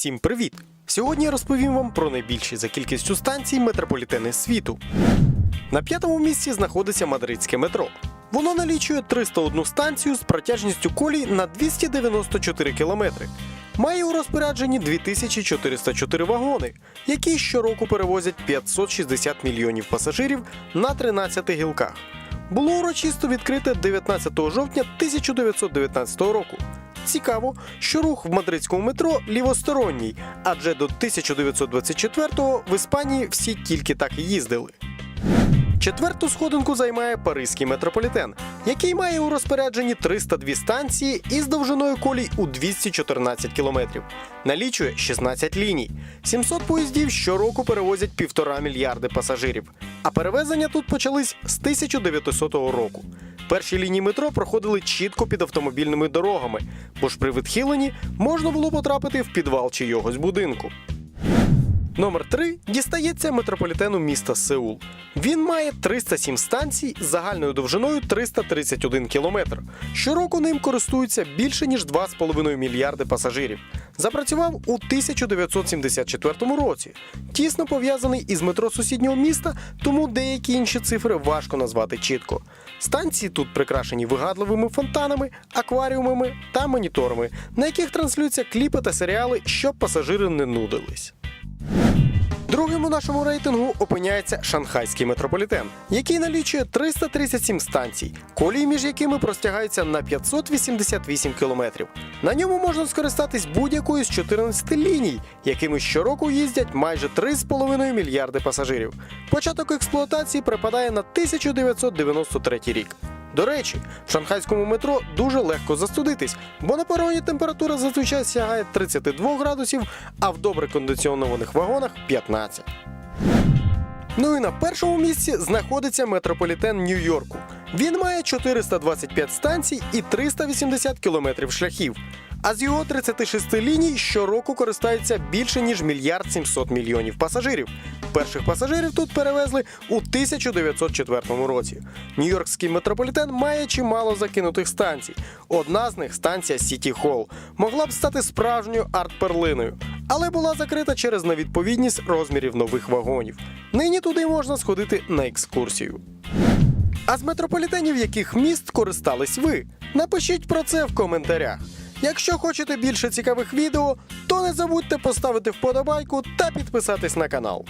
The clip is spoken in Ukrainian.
Всім привіт! Сьогодні я розповім вам про найбільші за кількістю станцій метрополітени світу. На п'ятому місці знаходиться мадридське метро. Воно налічує 301 станцію з протяжністю колій на 294 кілометри. Має у розпорядженні 2404 вагони, які щороку перевозять 560 мільйонів пасажирів на 13 гілках. Було урочисто відкрите 19 жовтня 1919 року. Цікаво, що рух в мадридському метро лівосторонній, адже до 1924-го в Іспанії всі тільки так і їздили. Четверту сходинку займає Паризький метрополітен, який має у розпорядженні 302 станції із довжиною колій у 214 кілометрів. Налічує 16 ліній. 700 поїздів щороку перевозять півтора мільярди пасажирів. А перевезення тут почались з 1900 року. Перші лінії метро проходили чітко під автомобільними дорогами, бо ж при відхиленні можна було потрапити в підвал чийогось будинку. Номер 3 дістається метрополітену міста Сеул. Він має 307 станцій з загальною довжиною 331 кілометр. Щороку ним користуються більше ніж 2,5 мільярди пасажирів. Запрацював у 1974 році. Тісно пов'язаний із метро сусіднього міста, тому деякі інші цифри важко назвати чітко. Станції тут прикрашені вигадливими фонтанами, акваріумами та моніторами, на яких транслюються кліпи та серіали, щоб пасажири не нудились. Другим у нашому рейтингу опиняється шанхайський метрополітен, який налічує 337 станцій, колії між якими простягаються на 588 кілометрів. На ньому можна скористатись будь-якою з 14 ліній, якими щороку їздять майже 3,5 мільярди пасажирів. Початок експлуатації припадає на 1993 рік. До речі, в шанхайському метро дуже легко застудитись, бо на пероні температура зазвичай сягає 32 градусів, а в добре кондиціонованих вагонах 15. Ну і на першому місці знаходиться метрополітен Нью-Йорку. Він має 425 станцій і 380 кілометрів шляхів. А з його 36 ліній щороку користається більше ніж мільярд 700 мільйонів пасажирів. Перших пасажирів тут перевезли у 1904 році. Нью-Йоркський метрополітен має чимало закинутих станцій. Одна з них станція Сіті Холл, могла б стати справжньою арт-перлиною, але була закрита через невідповідність розмірів нових вагонів. Нині туди можна сходити на екскурсію. А з метрополітенів яких міст користались ви? Напишіть про це в коментарях. Якщо хочете більше цікавих відео, то не забудьте поставити вподобайку та підписатись на канал.